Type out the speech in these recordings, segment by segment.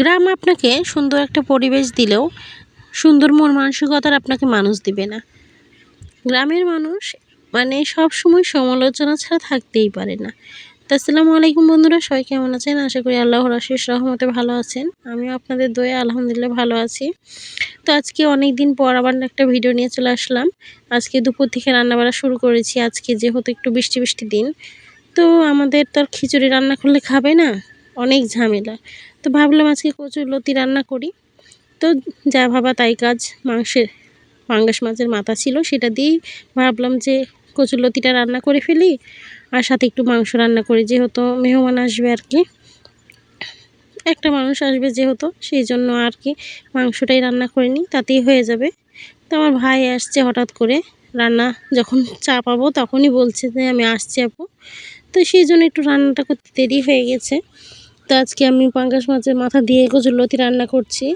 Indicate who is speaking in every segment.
Speaker 1: গ্রাম আপনাকে সুন্দর একটা পরিবেশ দিলেও সুন্দর মন মানসিকতার আপনাকে মানুষ দিবে না। গ্রামের মানুষ মানে সব সময় সমালোচনা ছাড়া থাকতেই পারে না। তো আসসালামু আলাইকুম বন্ধুরা, সবাই কেমন আছেন? আশা করি আল্লাহর আশিস রহমতে ভালো আছেন। আমিও আপনাদের দয়ে আলহামদুলিল্লাহ ভালো আছি। তো আজকে অনেক দিন পর আবার একটা ভিডিও নিয়ে চলে আসলাম। আজকে দুপুর থেকে রান্নাবাড়া শুরু করেছি। আজকে যেহেতু একটু বৃষ্টি বৃষ্টি দিন, তো আমাদের তো আর খিচুড়ি রান্না করলে খাবে না। অনেক ঝামেলা। তো ভাবলাম আজকে কচুর লতি রান্না করি। তো যা ভাবা তাই কাজ, মাংসের পাঙ্গাস মাছের মাথা ছিল সেটা দিয়েই ভাবলাম যে কচুর লতিটা রান্না করে ফেলি আর সাথে একটু মাংস রান্না করি, যেহেতু মেহমান আসবে আর কি। একটা মানুষ আসবে যেহেতু সেই জন্য আর কি মাংসটাই রান্না করে নিই, তাতেই হয়ে যাবে। তো আমার ভাই আসছে হঠাৎ করে, রান্না যখন চা পাবো তখনই বলছে যে আমি আসছি আপু। তো সেই জন্য একটু রান্নাটা করতে দেরি হয়ে গেছে। তো আজকে আমি পাঙ্গাস মাছের মাথা দিয়ে কচুরলতি রান্না করছি।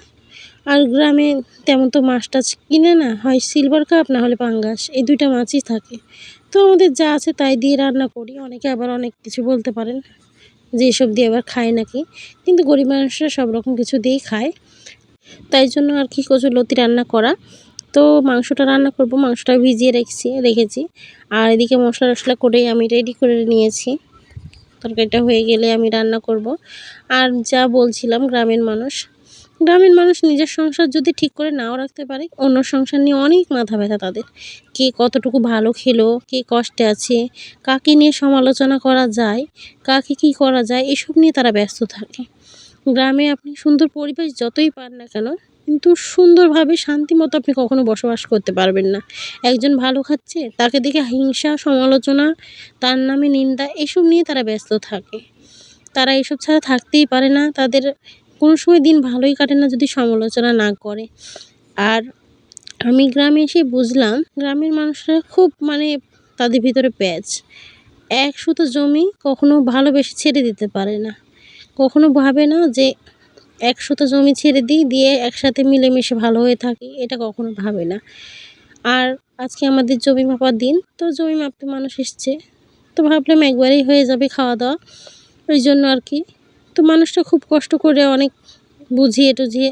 Speaker 1: আর গ্রামে তেমন তো মাছ টাছ কিনে না, হয় সিলভার কাপ না হলে পাঙ্গাস, এই দুইটা মাছই থাকে। তো আমাদের যা আছে তাই দিয়ে রান্না করি, অনেকে আবার অনেক কিছু বলতে পারেন যে এসব দিয়ে আবার খায় নাকি, কিন্তু গরিব মানুষরা সব রকম কিছু দিয়েই খায়। তাই জন্য আর কি কচুর লতি রান্না করা। তো মাংসটা রান্না করব, মাংসটা ভিজিয়ে রেখেছি রেখেছি। আর এদিকে মশলা টশলা করে আমি রেডি করে নিয়েছি। তরকারিটা হয়ে গেলে আমি রান্না করব। আর যা বলছিলাম, গ্রামের মানুষ। গ্রামের মানুষ নিজের সংসার যদি ঠিক করে নাও রাখতে পারে, অন্য সংসার নিয়ে অনেক মাথা ব্যথা তাদের। কে কতটুকু ভালো খেলো, কে কষ্টে আছে, কাকে নিয়ে সমালোচনা করা যায়, কাকে কি করা যায়, এসব নিয়ে তারা ব্যস্ত থাকে। গ্রামে আপনি সুন্দর পরিবেশ যতই পান না কেন, কিন্তু সুন্দরভাবে শান্তি মতো আপনি কখনো বসবাস করতে পারবেন না। একজন ভালো খাচ্ছে, তাকে দেখে হিংসা, সমালোচনা, তার নামে নিন্দা, এসব নিয়ে তারা ব্যস্ত থাকে। তারা এসব ছাড়া থাকতেই পারে না, তাদের কোনো সময় দিন ভালোই কাটে না যদি সমালোচনা না করে। আর আমি গ্রামে এসে বুঝলাম, গ্রামের মানুষরা খুব মানে তাদের ভিতরে প্যাচ। এক সুতো জমি কখনো ভালোবেসে ছেড়ে দিতে পারে না। কখনো ভাবে না যে এক সুতো জমি ছেড়ে দিই, দিয়ে একসাথে মিলেমিশে ভালো হয়ে থাকি, এটা কখনো ভাবে না। আর আজকে আমাদের জমি মাপার দিন, তো জমি মাপতে মানুষ এসছে। তো ভাবলাম একবারেই হয়ে যাবে খাওয়া দাওয়া ওই জন্য আর কি। তো মানুষটা খুব কষ্ট করে অনেক বুঝিয়ে টুঝিয়ে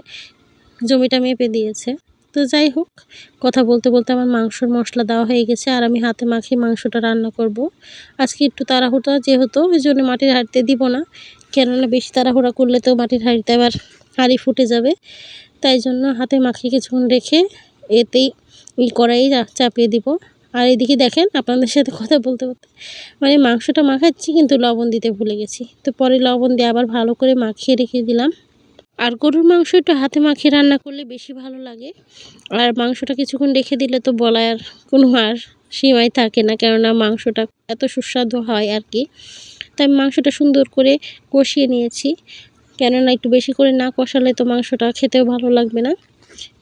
Speaker 1: জমিটা মেপে দিয়েছে। তো যাই হোক, কথা বলতে বলতে আমার মাংসর মশলা দেওয়া হয়ে গেছে, আর আমি হাতে মাখিয়ে মাংসটা রান্না করব। আজকে একটু তাড়াহুড়া যেহেতু ওই জন্য মাটির হাঁটতে দিব না। কেননা বেশি তাড়াহুড়া করলে তো মাটির হাঁড়িতে আবার হাঁড়ি ফুটে যাবে। তাই জন্য হাতে মাখিয়ে কিছুক্ষণ রেখে এতেই এই কড়াই চাপিয়ে দিব। আর এদিকে দেখেন আপনাদের সাথে কথা বলতে বলতে মানে মাংসটা মাখাচ্ছি কিন্তু লবণ দিতে ভুলে গেছি। তো পরে লবণ দিয়ে আবার ভালো করে মাখিয়ে রেখে দিলাম। আর গরুর মাংস একটু হাতে মাখিয়ে রান্না করলে বেশি ভালো লাগে। আর মাংসটা কিছুক্ষণ রেখে দিলে তো বলার কোনো আর সীমাই থাকে না, কেননা মাংসটা এত সুস্বাদু হয় আর কি। তাই মাংসটা সুন্দর করে কষিয়ে নিয়েছি। কেননা একটু বেশি করে না কষালে তো মাংসটা খেতেও ভালো লাগবে না।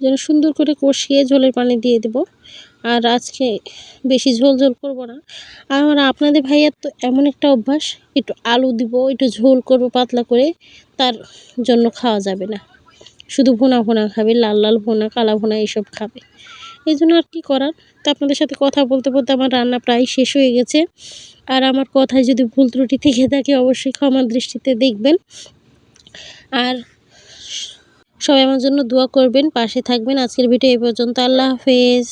Speaker 1: যেন সুন্দর করে কষিয়ে ঝোলের পানি দিয়ে দেব। আর আজকে বেশি ঝোল ঝোল করব না। আর আমার আপনাদের ভাইয়ার তো এমন একটা অভ্যাস, একটু আলু দিব, একটু ঝোল করব পাতলা করে, তার জন্য খাওয়া যাবে না। শুধু ভুনা ভুনা খাবে, লাল লাল ভুনা, কালা ভোনা এইসব খাবে। এই জন্য আর কি করার? তা আপনাদের সাথে কথা বলতে বলতে আমার রান্না প্রায় শেষ হয়ে গেছে। আর আমার কথায় যদি ভুল ত্রুটি থেকে থাকে, অবশ্যই ক্ষমার দৃষ্টিতে দেখবেন। আর সবাই আমার জন্য দোয়া করবেন, পাশে থাকবেন। আজকের ভিডিও এই পর্যন্ত। আল্লাহ হাফেজ।